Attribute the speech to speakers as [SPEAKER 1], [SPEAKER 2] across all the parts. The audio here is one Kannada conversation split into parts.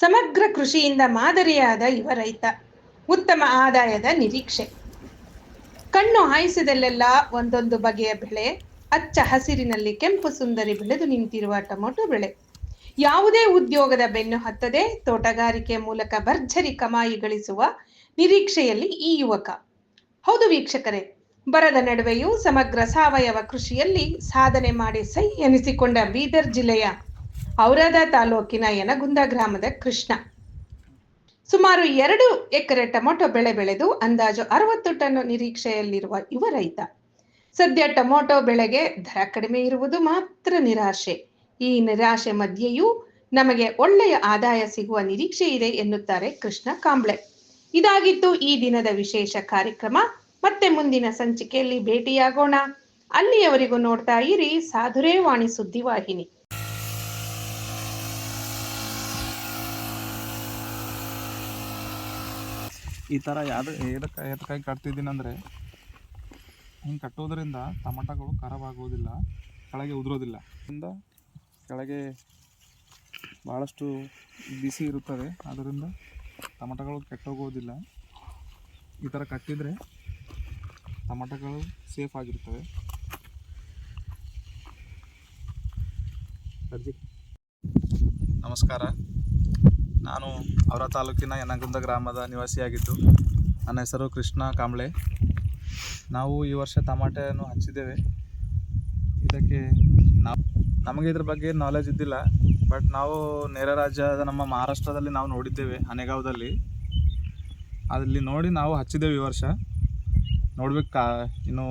[SPEAKER 1] ಸಮಗ್ರ ಕೃಷಿಯಿಂದ ಮಾದರಿಯಾದ ಯುವ ರೈತ, ಉತ್ತಮ ಆದಾಯದ ನಿರೀಕ್ಷೆ. ಕಣ್ಣು ಹಾಯಿಸಿದಲ್ಲೆಲ್ಲ ಒಂದೊಂದು ಬಗೆಯ ಬೆಳೆ, ಅಚ್ಚ ಹಸಿರಿನಲ್ಲಿ ಕೆಂಪು ಸುಂದರಿ ಬೆಳೆದು ನಿಂತಿರುವ ಟೊಮೊಟೊ ಬೆಳೆ. ಯಾವುದೇ ಉದ್ಯೋಗದ ಬೆನ್ನು ಹತ್ತದೆ ತೋಟಗಾರಿಕೆ ಮೂಲಕ ಭರ್ಜರಿ ಕಮಾಯಿ ಗಳಿಸುವ ನಿರೀಕ್ಷೆಯಲ್ಲಿ ಈ ಯುವಕ. ಹೌದು ವೀಕ್ಷಕರೇ, ಬರದ ನಡುವೆಯೂ ಸಮಗ್ರ ಸಾವಯವ ಕೃಷಿಯಲ್ಲಿ ಸಾಧನೆ ಮಾಡಿ ಸೈ ಎನಿಸಿಕೊಂಡ ಬೀದರ್ ಜಿಲ್ಲೆಯ ಔರಾದ ತಾಲೂಕಿನ ಯನಗುಂದ ಗ್ರಾಮದ ಕೃಷ್ಣ. ಸುಮಾರು ಎರಡು ಎಕರೆ ಟೊಮೊಟೊ ಬೆಳೆ ಬೆಳೆದು ಅಂದಾಜು ಅರವತ್ತು ಟನ್ ನಿರೀಕ್ಷೆಯಲ್ಲಿರುವ ಯುವ ರೈತ. ಸದ್ಯ ಟೊಮೊಟೊ ಬೆಳೆಗೆ ದರ ಕಡಿಮೆ ಇರುವುದು ಮಾತ್ರ ನಿರಾಶೆ. ಈ ನಿರಾಶೆ ಮಧ್ಯೆಯೂ ನಮಗೆ ಒಳ್ಳೆಯ ಆದಾಯ ಸಿಗುವ ನಿರೀಕ್ಷೆ ಇದೆ ಎನ್ನುತ್ತಾರೆ ಕೃಷ್ಣ ಕಾಂಬ್ಳೆ. ಇದಾಗಿತ್ತು ಈ ದಿನದ ವಿಶೇಷ ಕಾರ್ಯಕ್ರಮ. ಮತ್ತೆ ಮುಂದಿನ ಸಂಚಿಕೆಯಲ್ಲಿ ಭೇಟಿಯಾಗೋಣ. ಅಲ್ಲಿಯವರೆಗೂ ನೋಡ್ತಾ ಇರಿ ಸಾಧುರೇ ವಾಣಿ ಸುದ್ದಿವಾಹಿನಿ.
[SPEAKER 2] ಈ ಥರ ಯಾವ್ದು, ಏದಕ್ಕೆ ಎದಕ್ಕಾಗಿ ಕಟ್ತಿದ್ದೀನಿ ಅಂದರೆ, ಹಿಂಗೆ ಕಟ್ಟೋದ್ರಿಂದ ಟಮಾಟಗಳು ಖರಾಬ್ ಆಗೋದಿಲ್ಲ, ಕೆಳಗೆ ಉದುರೋದಿಲ್ಲ. ಇಂದ ಕೆಳಗೆ ಭಾಳಷ್ಟು ಬಿಸಿ ಇರುತ್ತದೆ, ಅದರಿಂದ ಟಮಟಗಳು ಕೆಟ್ಟೋಗೋದಿಲ್ಲ. ಈ ಥರ ಕಟ್ಟಿದರೆ ಟಮಟಗಳು ಸೇಫ್ ಆಗಿರ್ತವೆ ನಮಸ್ಕಾರ. ನಾನು ಅವರ ತಾಲೂಕಿನ ಯನಗುಂದ ಗ್ರಾಮದ ನಿವಾಸಿಯಾಗಿದ್ದು, ನನ್ನ ಹೆಸರು ಕೃಷ್ಣ ಕಾಂಬ್ಳೆ. ನಾವು ಈ ವರ್ಷ ಟಮಾಟೆಯನ್ನು ಹಚ್ಚಿದ್ದೇವೆ. ಇದಕ್ಕೆ ನಾವು ನಮಗೆ ಇದ್ರ ಬಗ್ಗೆ ನಾಲೆಜ್ ಇದ್ದಿಲ್ಲ ಬಟ್ ನಾವು ನೆರೆ ರಾಜ್ಯದ ನಮ್ಮ ಮಹಾರಾಷ್ಟ್ರದಲ್ಲಿ ನಾವು ನೋಡಿದ್ದೇವೆ, ಹನೆಗಾವದಲ್ಲಿ. ಅಲ್ಲಿ ನೋಡಿ ನಾವು ಹಚ್ಚಿದ್ದೇವೆ ಈ ವರ್ಷ. ನೋಡ್ಬೇಕು ಕಾ ಇನ್ನು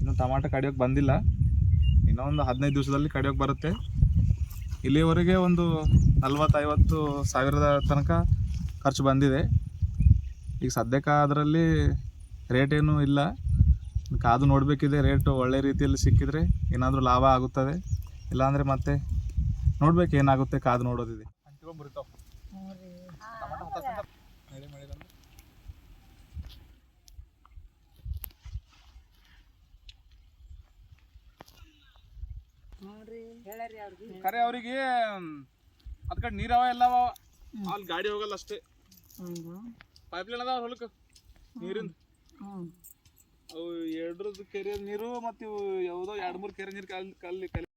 [SPEAKER 2] ಇನ್ನು ಟಮಾಟೆ ಕಡಿಯೋಕೆ ಬಂದಿಲ್ಲ. ಇನ್ನೊಂದು ಹದಿನೈದು ದಿವಸದಲ್ಲಿ ಕಡಿಯೋಕೆ ಬರುತ್ತೆ. ಇಲ್ಲಿವರೆಗೆ ಒಂದು ನಲ್ವತ್ತೈವತ್ತು ಸಾವಿರದ ತನಕ ಖರ್ಚು ಬಂದಿದೆ. ಈಗ ಸದ್ಯಕ್ಕೆ ಅದರಲ್ಲಿ ರೇಟ್ ಏನೂ ಇಲ್ಲ. ಕಾದು ನೋಡಬೇಕಿದೆ ರೇಟು ಒಳ್ಳೆ ರೀತಿಯಲ್ಲಿ ಸಿಕ್ಕಿದರೆ ಏನಾದರೂ ಲಾಭ ಆಗುತ್ತದೆ. ಇಲ್ಲಾಂದರೆ ಮತ್ತೆ ನೋಡ್ಬೇಕು ಏನಾಗುತ್ತೆ ಕಾದು ನೋಡೋದಿದೆ. ಖರೆ ಅವರಿಗೆ ಅದ್ ಕಡೆ ನೀರವ ಎಲ್ಲವ? ಅಲ್ಲಿ ಗಾಡಿ ಹೋಗಲ್ಲ ಅಷ್ಟೇ. ಪೈಪ್ ಲೈನ್ ಅದಾವ ಹೊಲಕ್ಕೆ? ನೀರಿಂದ. ಅವು ಎರಡ್ರದ್ದು ಕೆರೆ ನೀರು ಮತ್ತು ಇವು ಯಾವುದೋ ಎರಡು ಮೂರು ಕೆರೆ ನೀರು ಕಲ್ ಕಲ್ಲಿ ಕಲ್ಲಿ